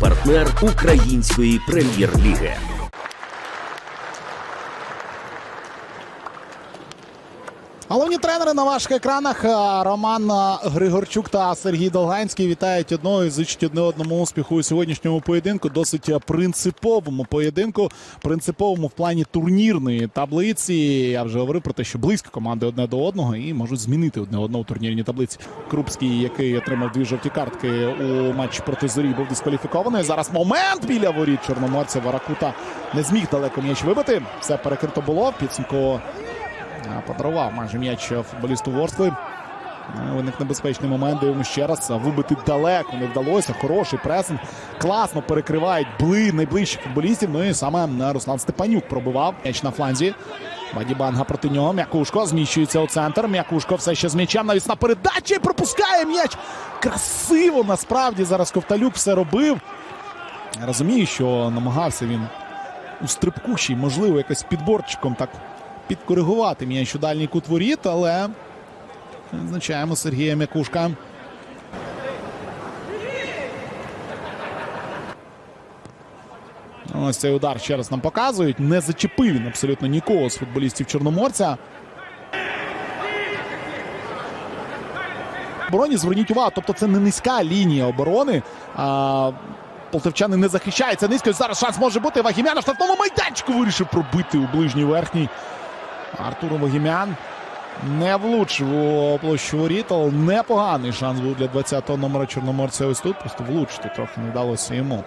партнер української прем'єр-ліги. Головні тренери на ваших екранах Роман Григорчук та Сергій Долганський вітають одного і зичать одне одному успіху у сьогоднішньому поєдинку. Досить принциповому поєдинку, принциповому в плані турнірної таблиці. Я вже говорив про те, що близько команди одне до одного і можуть змінити одне одного у турнірній таблиці. Крупський, який отримав дві жовті картки у матчі проти зорі, був дискваліфікований. Зараз момент біля воріт Чорноморця Варакута не зміг далеко м'яч вибити. Все перекрито було підсумку. А, Подарував майже м'яч футболісту Ворскли. Ну, Виник небезпечний момент. Дивимося ще раз. Вибити далеко не вдалося. Хороший пресинг. Класно перекривають бли найближчих футболістів. Ну і саме Руслан Степанюк пробивав м'яч на фланзі. Бадібанга проти нього. М'якушко зміщується у центр. М'якушко все ще з м'ячем. Навіть на передачі пропускає м'яч. Красиво насправді зараз Ковталюк все робив. Я розумію, що намагався він у стрибку ще й, можливо, якось підборчиком так підкоригувати м'яч у дальній кут воріт, але визначаємо Сергія Мякушка. Ось цей удар ще раз нам показують. Не зачепив він абсолютно нікого з футболістів Чорноморця. Обороні зверніть увагу, тобто це не низька лінія оборони. А, полтавчани не захищаються низько. Зараз шанс може бути. Вагімян на штрафному майданчику вирішив пробити у ближній верхній. Артур Вогімян не влучив у площу воріт, непоганий шанс був для 20-го номера Чорноморця ось тут. Просто влучити трохи не вдалося йому.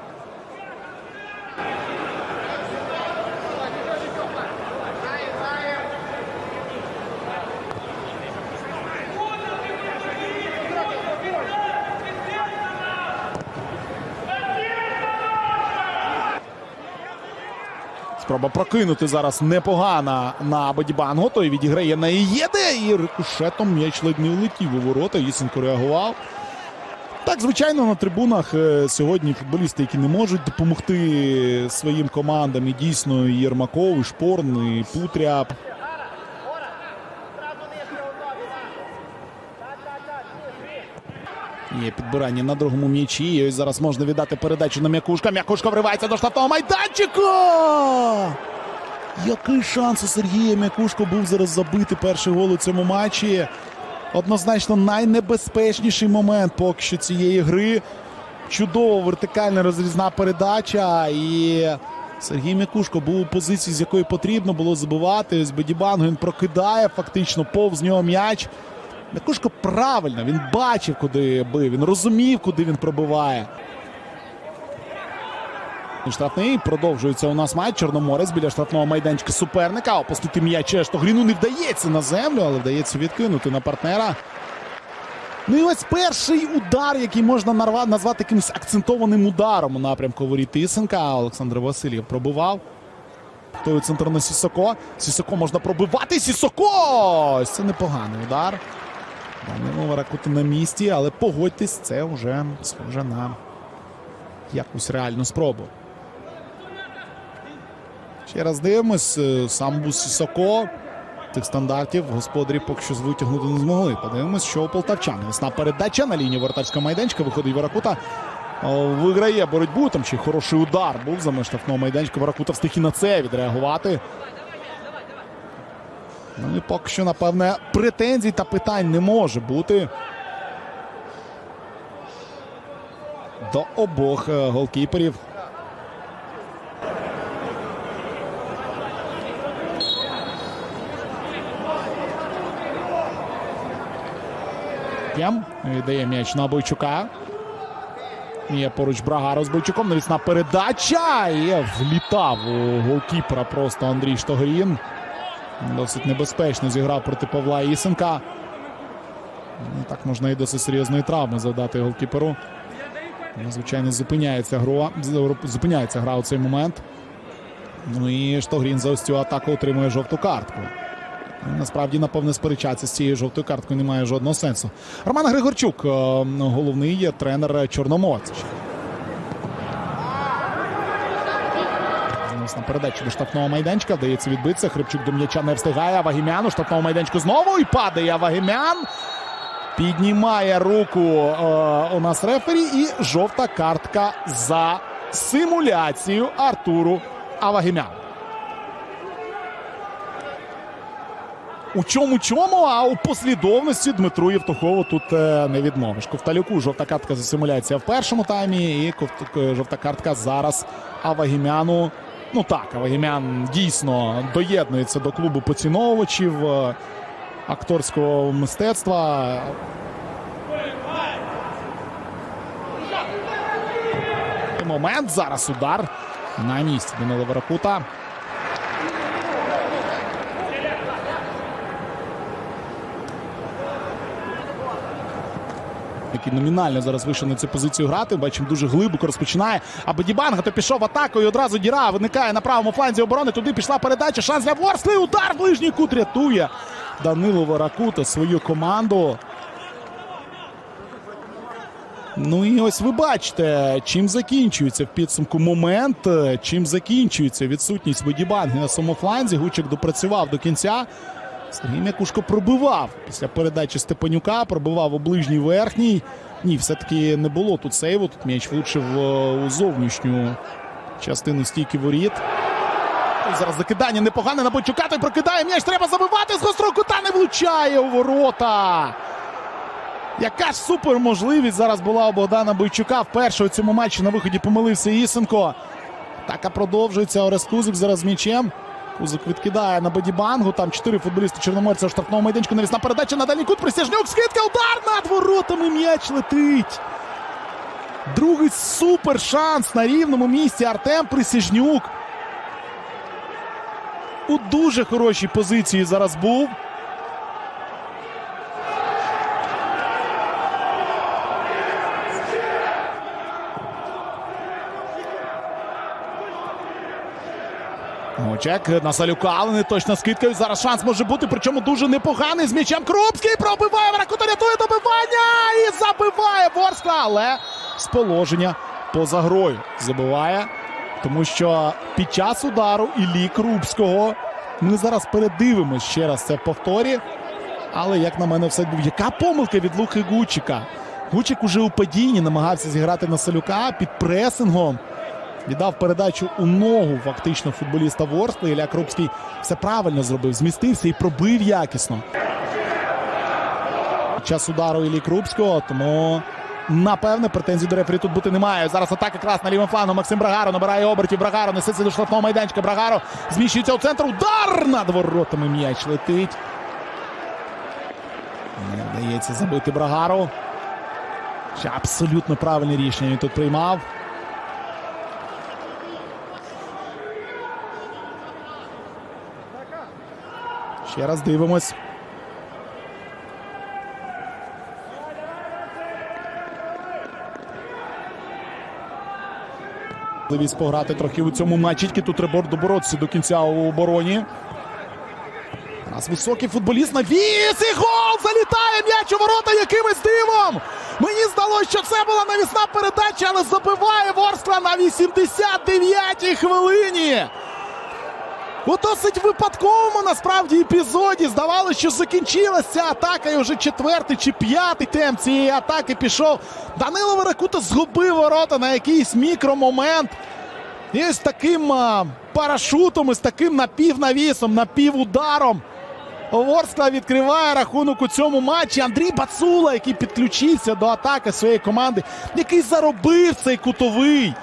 Спроба прокинути зараз непогана на Бадібангу. Той відіграє на Ієде і рикошетом м'яч ледь не влетів у ворота. Єсенко реагував. Так, звичайно, на трибунах е, сьогодні футболісти, які не можуть допомогти своїм командам. І дійсно і Єрмаков, і Шпорн, і Путря. Є підбирання на другому м'ячі. І ось зараз можна віддати передачу на м'якушка. М'якушка вривається до штрафного майданчика. Який шанс у Сергія М'якушко був зараз забити перший гол у цьому матчі. Однозначно найнебезпечніший момент поки що цієї гри. Чудова вертикальна розрізна передача. І Сергій М'якушко був у позиції, з якої потрібно було забивати. Ось Бедібанг він прокидає фактично повз нього м'яч. М'якушко правильно, він бачив, куди бив, він розумів, куди він пробиває. Штрафний продовжується у нас матч. Чорноморець біля штрафного майданчика суперника. Опустити м'яч Штогріну не вдається на землю, але вдається відкинути на партнера. Ну і ось перший удар, який можна назвати якимось акцентованим ударом у напрямку воріт Тисенка. Олександр Васильєв пробивав. Той центр на Сісоко. Сісоко можна пробивати. Сісоко! Ось Це непоганий удар. Данило Варакути на місці, але погодьтесь, це вже схоже на якусь реальну спробу. Ще раз дивимось. е, Сам був Сісоко. Тих стандартів господарі поки що витягнути не змогли. Подивимось, що у полтавчан. Весна передача на лінії вратарського майданчика. Виходить Варакута. Виграє боротьбу. Там ще хороший удар був за штрафного майданчика. Варакута встиг і на це відреагувати. Ну і поки що, напевне, претензій та питань не може бути. До обох е, голкіперів. Віддає м'яч на Бойчука. Є поруч Брагаро з Бойчуком. Навісна передача. І влітав у голкіпера просто Андрій Штогрін. Досить небезпечно зіграв проти Павла Ісенка. Ну, Так можна і досить серйозної травми завдати голкіперу. Ну, Звичайно, зупиняється гра, зупиняється гра у цей момент. Ну і Штогрін за ось цю атаку отримує жовту картку. Ну, Насправді, напевне, сперечатися з цією жовтою карткою немає жодного сенсу. Роман Григорчук, е, головний тренер Чорноморця. Зараз на передачу до штрафного майданчика. Вдається відбитися. Хрипчук до м'яча не встигає. Вагімян у штрафному майданчику знову і падає Вагімян. Піднімає руку е, у нас рефері і жовта картка за симуляцію Артуру Авагімяну. У чому чому, а у послідовності Дмитру Євтухову тут е, не відмовиш. Ковталюку жовта картка за симуляція в першому таймі, і е, жовта картка зараз Авагімяну. Ну так, Авагімян дійсно доєднується до клубу поціновувачів е, акторського мистецтва. Момент зараз удар на місці Данила Веракута. Який номінально зараз вийшов на цю позицію грати. Бачимо, дуже глибоко розпочинає. А Бедібанга то пішов атакою. Одразу діра виникає на правому фланзі оборони. Туди пішла передача. Шанс для Ворсли. Удар в ближній кут рятує Данило Варакута свою команду. Ну і ось ви бачите, чим закінчується в підсумку момент, чим закінчується відсутність Бедібанги на самому фланзі. Гучик допрацював до кінця. Сергій Мякушко пробивав після передачі Степанюка, пробивав у ближній верхній. Ні, все-таки не було тут сейву. Тут м'яч влучив е, у зовнішню частину стійки воріт. Зараз закидання непогане на Бойчука. Той прокидає м'яч. Треба забивати з гострого кута. Не влучає у ворота. Яка ж супер зараз була у Богдана Бойчука. Вперше у цьому матчі на виході помилився Ісенко. Така продовжується. Орест Кузик зараз м'ячем. Кузик відкидає на бодібангу. Там чотири футболісти Чорноморця у штрафному майданчику. Навісна передача на дальній кут. Присяжнюк. Скидка. Удар над воротами. М'яч летить. Другий супер шанс на рівному місці. Артем Присяжнюк. У дуже хорошій позиції зараз був. Гучек на Салюка, але не точно скидкою. Зараз шанс може бути, причому дуже непоганий. З м'ячем Крупський пробиває Варакута, рятує добивання і забиває Ворскла, але з положення поза грою забиває. Тому що під час удару Іллі Крупського ми зараз передивимось ще раз це в повторі. Але як на мене, все був. Яка помилка від Лухи Гучика? Гучик уже у падінні намагався зіграти на Салюка під пресингом. Віддав передачу у ногу фактично футболіста Ворскли. Ілля Крупський все правильно зробив, змістився і пробив якісно. Час удару Іллі Крупського, тому напевне претензій до рефері тут бути немає. Зараз атака якраз на лівому флангу. Максим Брагаро набирає обертів. Брагаро несеться до штрафного майданчика. Брагаро зміщується у центр. Удар над воротами м'яч летить. Не вдається забити Брагару. Абсолютно правильне рішення він тут приймав. Ще раз дивимось. Можливість пограти трохи у цьому матчі. Тільки тут треба доборотися до кінця у обороні. Раз високий футболіст на віс і гол! Залітає м'яч у ворота якимось дивом! Мені здалося, що це була навісна передача, але забиває Ворскла на 89-й хвилині. У досить випадковому насправді епізоді здавалося, що закінчилася атака. І вже четвертий чи п'ятий темп цієї атаки пішов. Данило Веракута згубив ворота на якийсь мікромомент. І ось таким парашутом, із таким напівнавісом, напівударом. Ворскла відкриває рахунок у цьому матчі. Андрій Бацула, який підключився до атаки своєї команди, який заробив цей кутовий,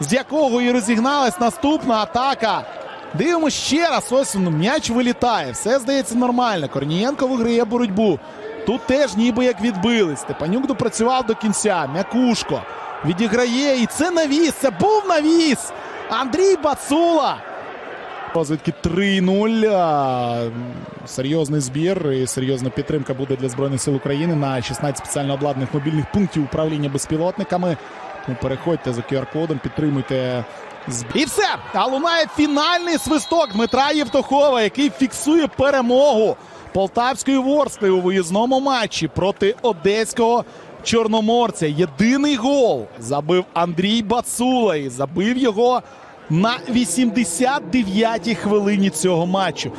з якого і розігналась наступна атака. Дивимося ще раз. Ось м'яч вилітає. Все здається нормально. Корнієнко виграє боротьбу. Тут теж ніби як відбили. Степанюк допрацював до кінця. Мякушко відіграє. І це навіс. Це був навіс. Андрій Бацула. Розвідки 3-0. Серйозний збір і серйозна підтримка буде для Збройних сил України на 16 спеціально обладнаних мобільних пунктів управління безпілотниками. Тому переходьте за QR-кодом, підтримуйте. І все. А лунає фінальний свисток Дмитра Євтухова, який фіксує перемогу Полтавської Ворскли у виїзному матчі проти Одеського Чорноморця. Єдиний гол забив Андрій Бацула і забив його на 89-й хвилині цього матчу.